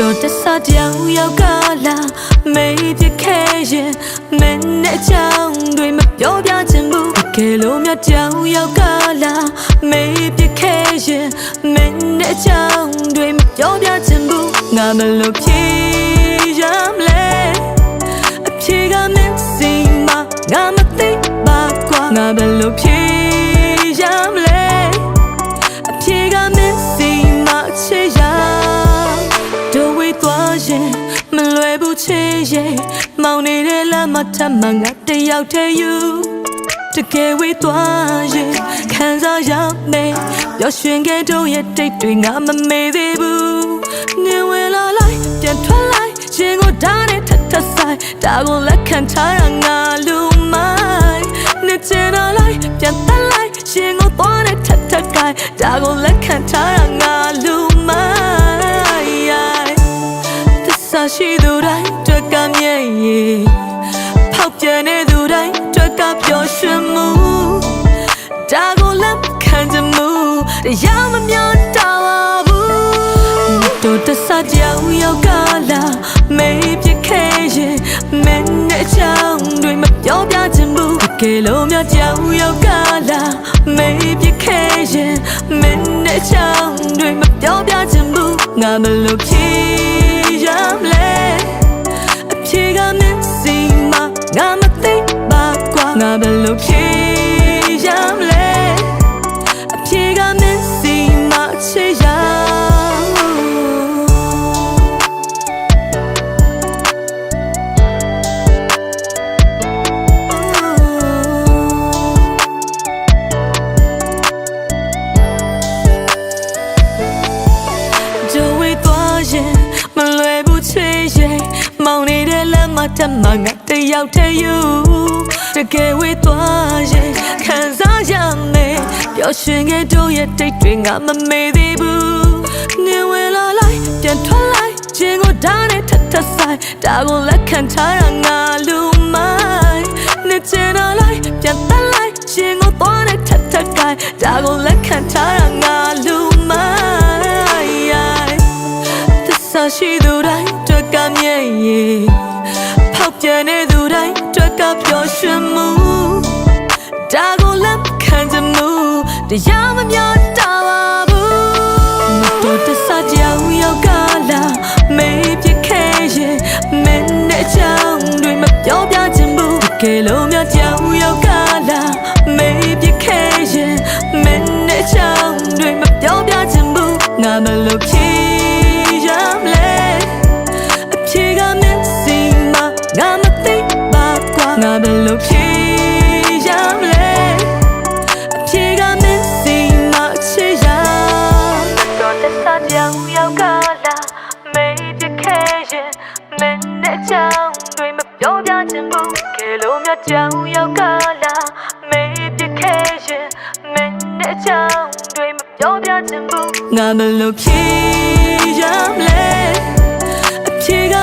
ကြောင်ရောက်ကလာမေးပြခဲ့ရင်မင်းနဲ့ချောင်းတွေမပြောပြချင်ဘူးတကယ်လို့မြတ်ကြောင်ရောက်ကလာမေးပြခဲ့ရင်မင်းနဲ့ချောင်းတွေမပြောပြချင်ဘူးငါမလို့ဖြေရမလဲအဖြေကမင်းစီမငါမသိပါကွာငါဘယ်လိုဖြေ ထမ်းမှငါတယောက်တည်းယူတကယ်ဝေးသွားရင်ခံစားရမယ်ပျော်ရွှင်ခဲ့တို့ရဲ့တိတ်တွေငါမမေ့သေးဘူးနေဝင်လာလိုက်ပြန်ထွက်လိုက်ရင်ကိုဓာတ်နဲ့ထပ်ထပ်ဆိုင်ဒါကိုလက်ခံထားရငါလူမိုင်းနေချင်တော့လိုက်ပြန်တက်လိုက်ရင်ကိုသွားနဲ့ထပ်ထပ်ကိုင်ဒါကိုလက်ခံထားရငါလူမိုင်းသစ္စာရှိသူတိုင်းတွက်ကမြဲ့ရဖော ပျော်ရွှင်မှုဒါကိုလက်ခံချင်မှုတရားမမျောတာပါဘူးတို့တဆကြောင်ရောက်ကလာမေးပြခဲ့ရင်မင်းနဲ့ချောင်းတွေမပြောပြချင်ဘူးတကယ်လို့များကြောင်ရောက်ကလာမေးပြခဲ့ရင်မင်းနဲ့ချောင်းတွေမပြောပြချင်ဘူးငါမလို့ဖြေရမလဲအဖြေကမင်း မချေရကြိုဝေးသွားရင်မလွယ်ဘူးချွေရဲ့မောင်နေတဲ့လမ်းမတမငါတယောက်တည်းယူတကယ်ဝေးသွားရင်ခံစားရမယ် ပျော်ရွှင်ခဲ့တို့ရဲ့တိတ်တွေငါမမေ့သေးဘူးနေဝင်လာလိုက်ပြန်ထွက်လိုက်ခြင်းကိုဓာတ်နဲ့ထပ်ထပ်ဆိုင်ဒါကိုလက်ခံထားရငါလူမိုင်းနေချင်တော့လိုက်ပြန်တက်လိုက်ခြင်းကိုသွားနဲ့ထပ်ထပ်ကိုင်ဒါကိုလက်ခံထားရငါလူမိုင်းသစ္စာရှိသူတိုင်းတွက်ကမြဲ့ရဖောက်ပြန်နေသူတိုင်းတွက်ကပျော်ရွှင်မှုဒါကိုလက်ခံချင်မှု တရားမမျောတာပါဘူးမတော်တဆကြောင်ရောက်ကလာမေးပြခဲ့ရင်မင်းနဲ့ချောင်းတွေမပြောပြချင်ဘူးတကယ်လို့ ပြချင်ဘူးကဲလို့မြတ်ကြောင်ရောက်ကလာမေးပြခဲ့ရင်မင်းနဲ့ချောင်းတွေမပြောပြချင်ဘူးငါမလို့ဖြေရမလဲအဖြေက